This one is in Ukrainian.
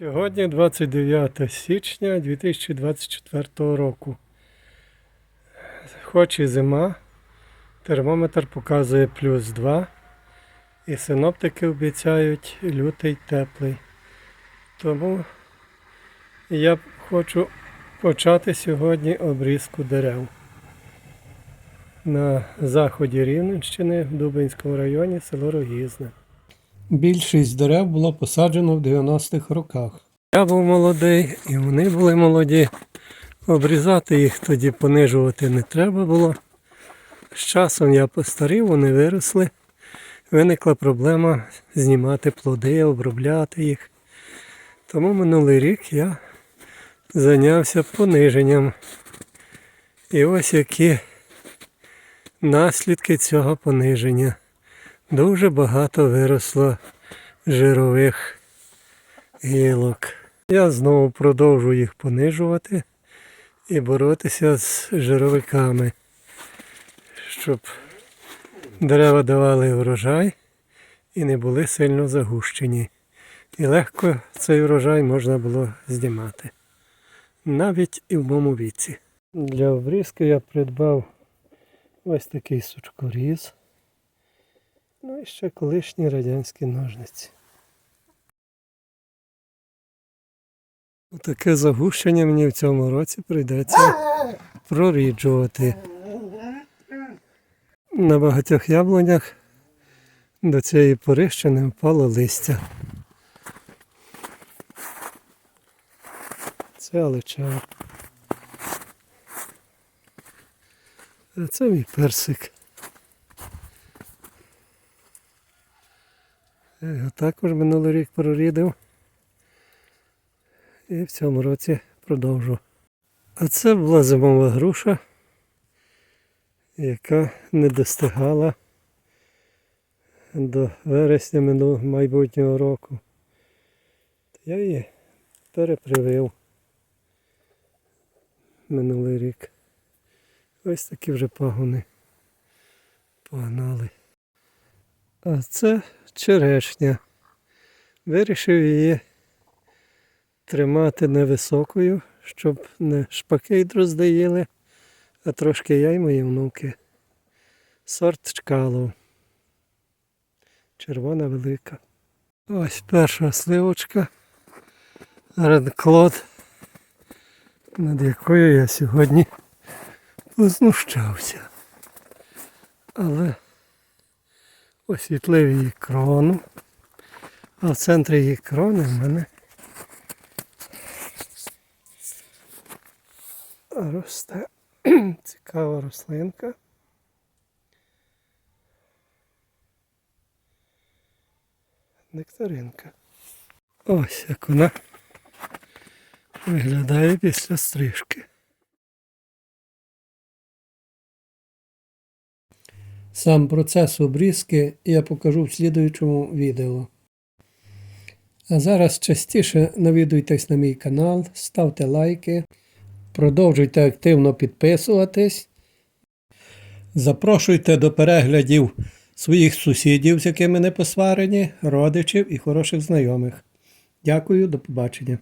Сьогодні 29 січня 2024 року. Хоч і зима, термометр показує плюс 2, і синоптики обіцяють лютий теплий. Тому я хочу почати сьогодні обрізку дерев. На заході Рівненщини в Дубинському районі село Рогізне. Більшість дерев було посаджено в 90-х роках. Я був молодий, і вони були молоді. Обрізати їх тоді понижувати не треба було. З часом я постарів, вони виросли. Виникла проблема знімати плоди, обробляти їх. Тому минулий рік я зайнявся пониженням. І ось які наслідки цього пониження. Дуже багато виросло жирових гілок. Я знову продовжу їх понижувати і боротися з жировиками, щоб дерева давали врожай і не були сильно загущені. І легко цей врожай можна було знімати. Навіть і в моєму віці. Для обрізки я придбав ось такий сучкоріз. Ну і ще колишні радянські ножниці. Таке загущення мені в цьому році прийдеться проріджувати. На багатьох яблунях до цієї пори ще не впало листя. Це алеча. А це мій персик. Я його також минулий рік прорідив. І в цьому році продовжу. А це була зимова груша, яка не достигала до вересня минулого майбутнього року. Я її перепривив минулий рік. Ось такі вже пагони погнали. А це черешня. Вирішив її тримати невисокою, щоб не шпаки дрозди а трошки я й мої внуки. Сорт чкалов. Червона велика. Ось перша сливочка. Редклод, над якою я сьогодні познущався. Але освітлив її крону. А в центрі її крони в мене росте цікава рослинка. Нектаринка. Ось як вона виглядає після стрижки. Сам процес обрізки я покажу в слідуючому відео. А зараз частіше навідуйтесь на мій канал, ставте лайки, продовжуйте активно підписуватись. Запрошуйте до переглядів своїх сусідів, з якими не посварені, родичів і хороших знайомих. Дякую, до побачення.